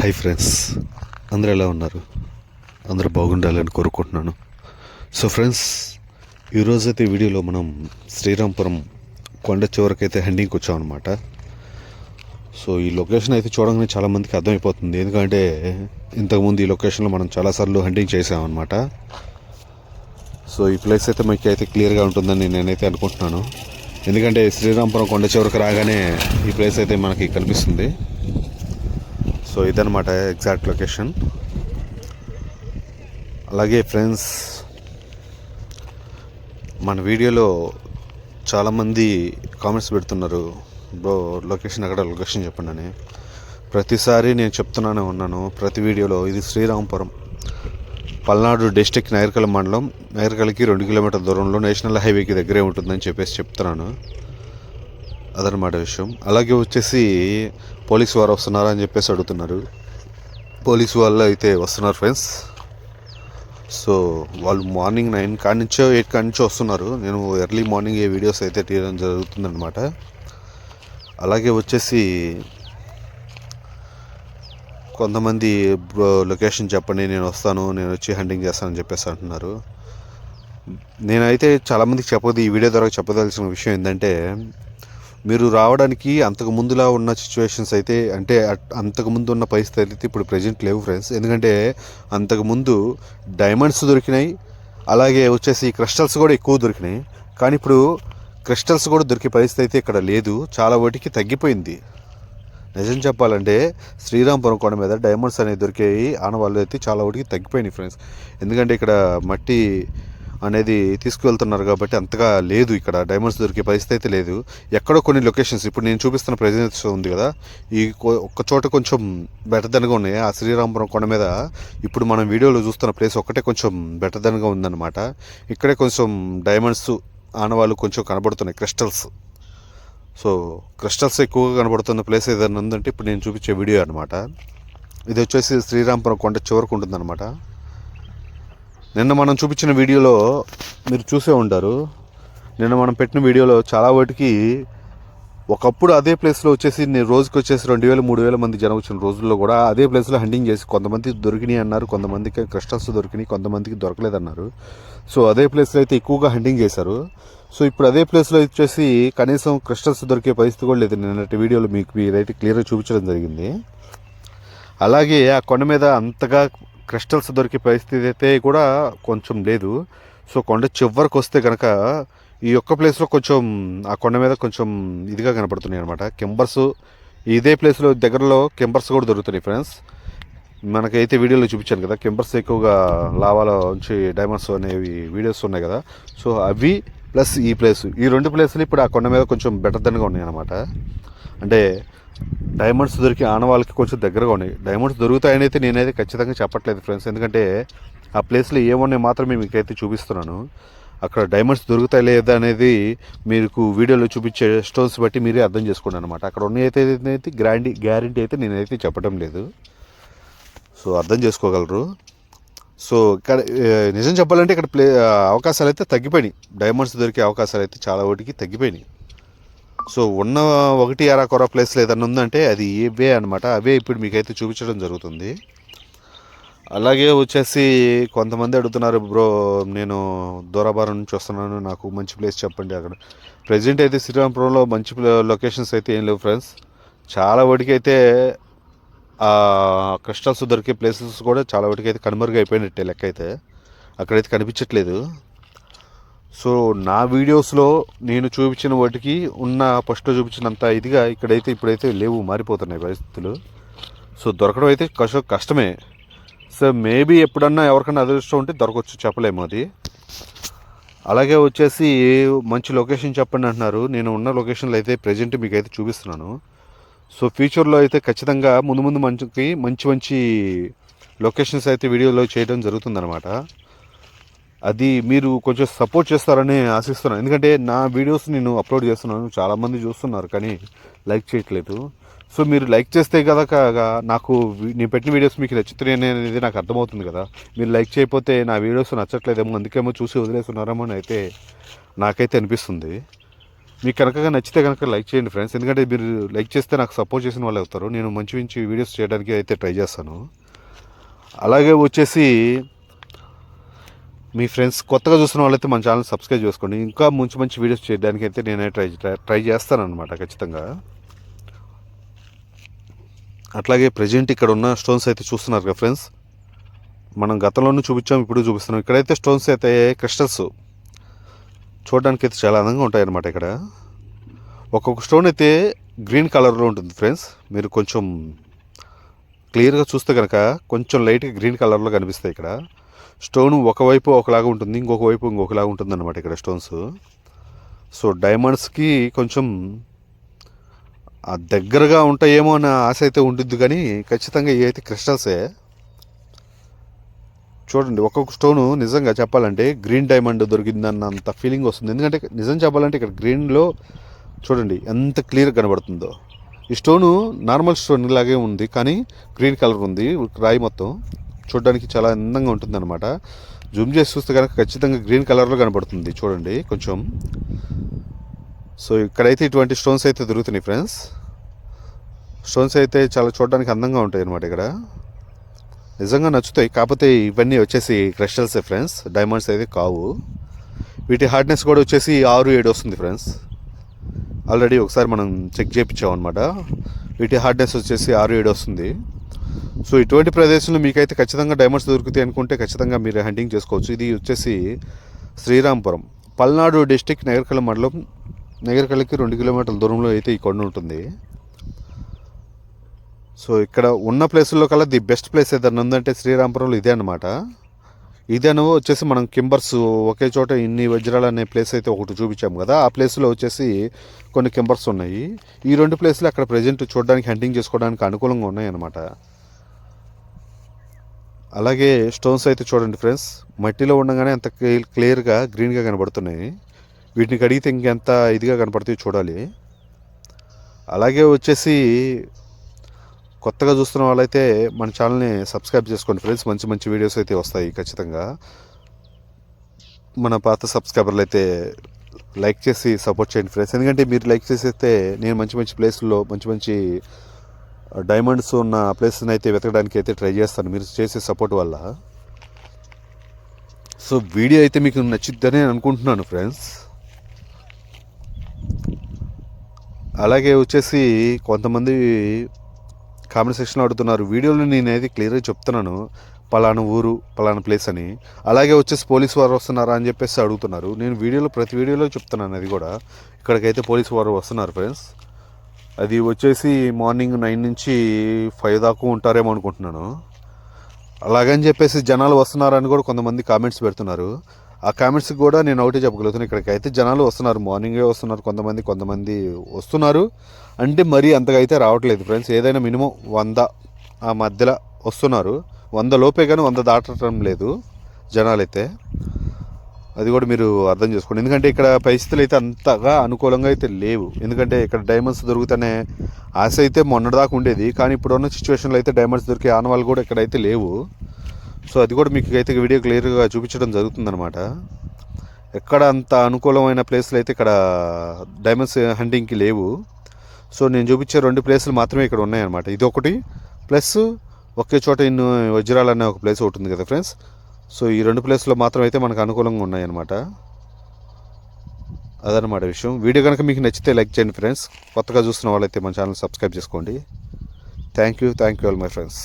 Hi friends. అందరూ ఎలా ఉన్నారు? అందరూ బాగుండాలని కోరుకుంటున్నాను. సో ఫ్రెండ్స్ ఈరోజైతే ఈ వీడియోలో మనం శ్రీరాంపురం కొండ చివరకైతే హండింగ్కి వచ్చామన్నమాట. సో ఈ లొకేషన్ అయితే చూడగానే చాలామందికి అర్థమైపోతుంది. ఎందుకంటే ఇంతకుముందు ఈ లొకేషన్లో మనం చాలాసార్లు హండింగ్ చేసామన్నమాట. సో ఈ ప్లేస్ అయితే మీకు అయితే క్లియర్గా ఉంటుందని నేనైతే అనుకుంటున్నాను. ఎందుకంటే శ్రీరాంపురం కొండ చివరికి రాగానే ఈ ప్లేస్ అయితే మనకి కనిపిస్తుంది. సో ఇదనమాట ఎగ్జాక్ట్ లొకేషన్ అలాగే ఫ్రెండ్స్ మన వీడియోలో చాలామంది కామెంట్స్ పెడుతున్నారు. బ్రో లొకేషన్ ఎక్కడ? లొకేషన్ చెప్పండి అని. ప్రతిసారి నేను చెప్తున్నానే ఉన్నాను ప్రతి వీడియోలో ఇది శ్రీరాంపురం. పల్నాడు డిస్టిక్ నైర్కల్ మండలం నైర్కల్కి రెండు కిలోమీటర్ల దూరంలో నేషనల్ హైవేకి దగ్గరే ఉంటుందని చెప్పేసి చెప్తున్నాను. అదనమాట విషయం. అలాగే వచ్చేసి పోలీస్ వారు వస్తున్నారా అని చెప్పేసి అడుగుతున్నారు. పోలీస్ వాళ్ళు అయితే వస్తున్నారు ఫ్రెండ్స్. సో వాళ్ళు మార్నింగ్ నైన్ కాడి నుంచో ఎయిట్ కాడి నుంచో వస్తున్నారు. నేను ఎర్లీ మార్నింగ్ ఏ వీడియోస్ అయితే తీయడం జరుగుతుందన్నమాట. అలాగే వచ్చేసి కొంతమంది లొకేషన్ చెప్పండి నేను వస్తాను నేను వచ్చి హంటింగ్ చేస్తానని చెప్పేసి అంటున్నారు. నేనైతే చాలామందికి చెప్పదు ఈ వీడియో ద్వారా చెప్పదలసిన విషయం ఏంటంటే మీరు రావడానికి అంతకు ముందులా ఉన్న సిచ్యువేషన్స్ అయితే అంటే అంతకు ముందు ఉన్న పరిస్థితి అయితే ఇప్పుడు ప్రజెంట్ లేవు ఫ్రెండ్స్ ఎందుకంటే అంతకు ముందు డైమండ్స్ దొరికినాయి అలాగే వచ్చేసి క్రిస్టల్స్ కూడా ఎక్కువ దొరికినాయి. కానీ ఇప్పుడు క్రిస్టల్స్ కూడా దొరికే పరిస్థితి అయితే ఇక్కడ లేదు. చాలా వాటికి తగ్గిపోయింది. నిజం చెప్పాలంటే శ్రీరాంపురం కొండ మీద డైమండ్స్ అనేవి దొరికేవి ఆనవాళ్ళు అయితే చాలా వాటికి తగ్గిపోయినాయి ఫ్రెండ్స్ ఎందుకంటే ఇక్కడ మట్టి అనేది తీసుకువెళ్తున్నారు కాబట్టి అంతగా లేదు ఇక్కడ. డైమండ్స్ దొరికే పరిస్థితి అయితే లేదు. ఎక్కడో కొన్ని లొకేషన్స్ ఇప్పుడు నేను చూపిస్తున్న ప్రెజెన్స్ ఉంది కదా. ఈ ఒక్క చోట కొంచెం బెటర్ దన్గా ఉన్నాయి. ఆ శ్రీరాంపురం కొండ మీద ఇప్పుడు మనం వీడియోలో చూస్తున్న ప్లేస్ ఒక్కటే కొంచెం బెటర్ దన్గా ఉందన్నమాట. ఇక్కడే కొంచెం డైమండ్స్ ఆనవాళ్ళు కొంచెం కనబడుతున్నాయి క్రిస్టల్స్ సో క్రిస్టల్స్ ఎక్కువగా కనబడుతున్న ప్లేస్ ఏదైనా ఉందంటే ఇప్పుడు నేను చూపించే వీడియో అనమాట ఇది వచ్చేసి శ్రీరాంపురం కొండ చివరకు ఉంటుందన్నమాట. నిన్న మనం చూపించిన వీడియోలో మీరు చూసే ఉంటారు. నిన్న మనం పెట్టిన వీడియోలో చాలా వాటికి ఒకప్పుడు అదే ప్లేస్లో వచ్చేసి నేను రోజుకి వచ్చేసి రెండు వేల మూడు వేల మంది జనం వచ్చిన రోజుల్లో కూడా అదే ప్లేస్లో హంటింగ్ చేసి కొంతమంది దొరికినాయి అన్నారు కొంతమందికి క్రిస్టల్స్ దొరికినాయి కొంతమందికి దొరకలేదన్నారు. సో అదే ప్లేస్లో అయితే ఎక్కువగా హంటింగ్ చేశారు. సో ఇప్పుడు అదే ప్లేస్లో వచ్చేసి కనీసం క్రిస్టల్స్ దొరికే పరిస్థితి కూడా లేదు. నిన్నటి వీడియోలో మీకు మీరైతే క్లియర్గా చూపించడం జరిగింది. అలాగే ఆ కొండ మీద అంతగా క్రిస్టల్స్ దొరికే పరిస్థితి అయితే కూడా కొంచెం లేదు. సో కొండ చివరికి వస్తే కనుక ఈ ఒక్క ప్లేస్లో కొంచెం ఆ కొండ మీద కొంచెం ఇదిగా కనపడుతున్నాయి అనమాట కెంబర్స్ ఇదే ప్లేస్లో దగ్గరలో కెంబర్స్ కూడా దొరుకుతున్నాయి ఫ్రెండ్స్. మనకైతే వీడియోలో చూపించాను కదా కెంబర్స్ ఎక్కువగా లావాలో నుంచి డైమండ్స్ అనేవి వీడియోస్ ఉన్నాయి కదా. సో అవి ప్లస్ ఈ ప్లేస్. ఈ రెండు ప్లేసులు ఇప్పుడు ఆ కొండ మీద కొంచెం బెటర్ దన్గా ఉన్నాయి అనమాట అంటే డైమండ్స్ దొరికి ఆనవాళ్ళకి కొంచెం దగ్గరగా ఉన్నాయి. డైమండ్స్ దొరుకుతాయని అయితే నేనైతే ఖచ్చితంగా చెప్పట్లేదు ఫ్రెండ్స్. ఎందుకంటే ఆ ప్లేస్లో ఏమున్నాయి మాత్రమే మీకైతే చూపిస్తున్నాను. అక్కడ డైమండ్స్ దొరుకుతాయి లేదా అనేది మీకు వీడియోలో చూపించే స్టోన్స్ బట్టి మీరే అర్థం చేసుకోండి అనమాట అక్కడ ఉన్నాయి అయితే అయితే గ్రాండీ గ్యారంటీ అయితే నేనైతే చెప్పడం లేదు. సో అర్థం చేసుకోగలరు. సో ఇక్కడ నిజం చెప్పాలంటే ఇక్కడ ప్లే అవకాశాలు అయితే తగ్గిపోయినాయి. డైమండ్స్ దొరికే అవకాశాలు అయితే చాలా వాటికి తగ్గిపోయినాయి. సో ఉన్న ఒకటి అరా కొర ప్లేస్లో ఏదన్నా ఉందంటే అది ఇవే అనమాట అవే ఇప్పుడు మీకైతే చూపించడం జరుగుతుంది. అలాగే వచ్చేసి కొంతమంది అడుగుతున్నారు బ్రో నేను దూరాబారం నుంచి వస్తున్నాను. నాకు మంచి ప్లేస్ చెప్పండి అక్కడ. ప్రజెంట్ అయితే శ్రీరామపురంలో మంచి లొకేషన్స్ అయితే ఏం లేవు ఫ్రెండ్స్. చాలా వాటికి అయితే ఆ క్రిస్టల్స్ దొరికే ప్లేసెస్ కూడా చాలా వాటికి అయితే కనుమరుగైపోయినట్టే లెక్క అయితే అక్కడైతే కనిపించట్లేదు. సో నా వీడియోస్లో నేను చూపించిన వాటికి ఉన్న ఫస్ట్లో చూపించినంత ఇదిగా ఇక్కడైతే ఇప్పుడైతే లేవు మారిపోతున్నాయి పరిస్థితులు. సో దొరకడం అయితే కష్ట కష్టమే. సో మేబీ ఎప్పుడన్నా ఎవరికన్నా అదృష్టం ఉంటే దొరకవచ్చు చెప్పలేము అది. అలాగే వచ్చేసి మంచి లొకేషన్ చెప్పండి అంటున్నారు. నేను ఉన్న లొకేషన్లో అయితే ప్రజెంట్ మీకు అయితే చూపిస్తున్నాను. సో ఫ్యూచర్లో అయితే ఖచ్చితంగా ముందు ముందు మంచికి మంచి మంచి లొకేషన్స్ అయితే వీడియోలో చేయడం జరుగుతుందన్నమాట. అది మీరు కొంచెం సపోర్ట్ చేస్తారని ఆశిస్తున్నాను. ఎందుకంటే నా వీడియోస్ నేను అప్లోడ్ చేస్తున్నాను. చాలామంది చూస్తున్నారు కానీ లైక్ చేయట్లేదు. సో మీరు లైక్ చేస్తే కదా కాగా నాకు నేను పెట్టిన వీడియోస్ మీకు నచ్చుతున్నాయి అనేది నాకు అర్థమవుతుంది కదా. మీరు లైక్ చేయకపోతే నా వీడియోస్ నచ్చట్లేదేమో అందుకేమో చూసి వదిలేస్తున్నారేమో అని అయితే నాకైతే అనిపిస్తుంది. మీకు కనుక నచ్చితే కనుక లైక్ చేయండి ఫ్రెండ్స్ ఎందుకంటే మీరు లైక్ చేస్తే నాకు సపోర్ట్ చేసిన వాళ్ళు అవుతారు. నేను మంచి మంచి వీడియోస్ చేయడానికి అయితే ట్రై చేస్తాను. అలాగే వచ్చేసి మీ ఫ్రెండ్స్ కొత్తగా చూస్తున్న వాళ్ళైతే మన ఛానల్ సబ్స్క్రైబ్ చేసుకోండి. ఇంకా మంచి మంచి వీడియోస్ చేయడానికి అయితే నేనే ట్రై ట్రై చేస్తాను అనమాట ఖచ్చితంగా. అట్లాగే ప్రజెంట్ ఇక్కడ ఉన్న స్టోన్స్ అయితే చూస్తున్నారు కదా ఫ్రెండ్స్ మనం గతంలోనూ చూపించాం ఇప్పుడు చూపిస్తున్నాం. ఇక్కడైతే స్టోన్స్ అయితే క్రిస్టల్స్ చూడడానికి అయితే చాలా అందంగా ఉంటాయి అన్నమాట ఇక్కడ. ఒక్కొక్క స్టోన్ అయితే గ్రీన్ కలర్లో ఉంటుంది ఫ్రెండ్స్ మీరు కొంచెం క్లియర్గా చూస్తే కనుక కొంచెం లైట్గా గ్రీన్ కలర్లో కనిపిస్తాయి ఇక్కడ. స్టోన్ ఒకవైపు ఒకలాగా ఉంటుంది ఇంకొక వైపు ఇంకొకలాగా ఉంటుంది అనమాట ఇక్కడ స్టోన్స్. సో డైమండ్స్కి కొంచెం ఆ దగ్గరగా ఉంటాయేమో అన్న ఆశ అయితే ఉంటుంది కానీ ఖచ్చితంగా ఏవైతే క్రిస్టల్సే. చూడండి ఒక్కొక్క స్టోను నిజంగా చెప్పాలంటే గ్రీన్ డైమండ్ దొరికిందన్నంత ఫీలింగ్ వస్తుంది. ఎందుకంటే నిజం చెప్పాలంటే ఇక్కడ గ్రీన్లో చూడండి ఎంత క్లియర్ కనబడుతుందో. ఈ స్టోను నార్మల్ స్టోన్ లాగే ఉంది కానీ గ్రీన్ కలర్ ఉంది రాయి మొత్తం. చూడడానికి చాలా అందంగా ఉంటుంది అనమాట జూమ్ చేసి చూస్తే కనుక ఖచ్చితంగా గ్రీన్ కలర్లో కనబడుతుంది. చూడండి కొంచెం. సో ఇక్కడైతే ఇటువంటి స్టోన్స్ అయితే దొరుకుతున్నాయి ఫ్రెండ్స్. స్టోన్స్ అయితే చాలా చూడడానికి అందంగా ఉంటాయి అనమాట ఇక్కడ. నిజంగా నచ్చుతాయి. కాకపోతే ఇవన్నీ వచ్చేసి క్రిస్టల్సే ఫ్రెండ్స్. డైమండ్స్ అయితే కావు. వీటి హార్డ్నెస్ కూడా వచ్చేసి ఆరు ఏడు వస్తుంది ఫ్రెండ్స్. ఆల్రెడీ ఒకసారి మనం చెక్ చేయించాం అనమాట వీటి హార్డ్నెస్ వచ్చేసి ఆరు ఏడు వస్తుంది. సో ఇటువంటి ప్రదేశంలో మీకైతే ఖచ్చితంగా డైమండ్స్ దొరుకుతాయి అనుకుంటే ఖచ్చితంగా మీరు హంటింగ్ చేసుకోవచ్చు. ఇది వచ్చేసి శ్రీరాంపురం. పల్నాడు డిస్టిక్ నగరకళ మండలం. నగరకళకి రెండు కిలోమీటర్ల దూరంలో అయితే ఈ కొండ ఉంటుంది. సో ఇక్కడ ఉన్న ప్లేసుల్లో కల్లా ది బెస్ట్ ప్లేస్ ఏదైనా ఉందంటే శ్రీరాంపురంలో ఇదే అనమాట ఇదేనో వచ్చేసి మనం కింబర్స్ ఒకే చోట ఇన్ని వజ్రాలు అనే ప్లేస్ అయితే ఒకటి చూపించాము కదా. ఆ ప్లేస్లో వచ్చేసి కొన్ని కింబర్స్ ఉన్నాయి. ఈ రెండు ప్లేస్లు అక్కడ ప్రజెంట్ చూడడానికి హంటింగ్ చేసుకోవడానికి అనుకూలంగా ఉన్నాయి అనమాట అలాగే స్టోన్స్ అయితే చూడండి ఫ్రెండ్స్ మట్టిలో ఉండగానే అంత క్లియర్గా గ్రీన్గా కనబడుతున్నాయి. వీటిని కడిగితే ఇంకెంత ఇదిగా కనపడతాయో చూడాలి. అలాగే వచ్చేసి కొత్తగా చూస్తున్న వాళ్ళైతే మన ఛానల్ని సబ్స్క్రైబ్ చేసుకోండి ఫ్రెండ్స్ మంచి మంచి వీడియోస్ అయితే వస్తాయి ఖచ్చితంగా. మన పాత సబ్స్క్రైబర్లు అయితే లైక్ చేసి సపోర్ట్ చేయండి ఫ్రెండ్స్ ఎందుకంటే మీరు లైక్ చేసేస్తే నేను మంచి మంచి ప్లేస్లో మంచి మంచి డైమండ్స్ ఉన్న ప్లేస్ని అయితే వెతకడానికి అయితే ట్రై చేస్తాను. మీరు చేసే సపోర్ట్ వల్ల. సో వీడియో అయితే మీకు నచ్చిద్దని అనుకుంటున్నాను ఫ్రెండ్స్. అలాగే వచ్చేసి కొంతమంది కామెంట్ సెక్షన్లో అడుగుతున్నారు వీడియోలో నేనైతే క్లియర్గా చెప్తున్నాను. పలానా ఊరు పలానా ప్లేస్ అని. అలాగే వచ్చేసి పోలీసు వారు వస్తున్నారా అని చెప్పేసి అడుగుతున్నారు. నేను వీడియోలో ప్రతి వీడియోలో చెప్తున్నాను అది కూడా. ఇక్కడికైతే పోలీసు వారు వస్తున్నారు ఫ్రెండ్స్. అది వచ్చేసి మార్నింగ్ నైన్ నుంచి ఫైవ్ దాకా ఉంటారేమో అనుకుంటున్నాను. అలాగని చెప్పేసి జనాలు వస్తున్నారని కూడా కొంతమంది కామెంట్స్ పెడుతున్నారు. ఆ కామెంట్స్కి కూడా నేను ఒకటే చెప్పగలుగుతాను ఇక్కడికి అయితే జనాలు వస్తున్నారు మార్నింగే వస్తున్నారు కొంతమంది కొంతమంది వస్తున్నారు. అంటే మరీ అంతగా అయితే రావట్లేదు ఫ్రెండ్స్ ఏదైనా మినిమం వంద ఆ మధ్యలో వస్తున్నారు. వంద లోపే కానీ వంద దాటడం లేదు జనాలు అయితే అది కూడా మీరు అర్థం చేసుకోండి. ఎందుకంటే ఇక్కడ పరిస్థితులు అయితే అంతగా అనుకూలంగా అయితే లేవు. ఎందుకంటే ఇక్కడ డైమండ్స్ దొరుకుతానే ఆశ అయితే మొన్నటిదాకా ఉండేది. కానీ ఇప్పుడున్న సిచ్యువేషన్లో అయితే డైమండ్స్ దొరికే ఆనవాళ్ళు కూడా ఇక్కడైతే లేవు. సో అది కూడా మీకు అయితే వీడియో క్లియర్గా చూపించడం జరుగుతుందనమాట ఎక్కడ అంత అనుకూలమైన ప్లేస్లు అయితే ఇక్కడ డైమండ్స్ హంటింగ్కి లేవు. సో నేను చూపించే రెండు ప్లేసులు మాత్రమే ఇక్కడ ఉన్నాయన్నమాట. ఇది ఒకటి ప్లస్ ఒకే చోట ఇన్ని వజ్రాలు అనే ఒక ప్లేస్ ఒకటి ఉంది కదా ఫ్రెండ్స్ సో ఈ రెండు ప్లేస్లో మాత్రం అయితే మనకు అనుకూలంగా ఉన్నాయన్నమాట. అదనమాట విషయం. వీడియో కనుక మీకు నచ్చితే లైక్ చేయండి ఫ్రెండ్స్. కొత్తగా చూస్తున్న వాళ్ళైతే మన ఛానల్ సబ్స్క్రైబ్ చేసుకోండి. Thank you thank you all my friends.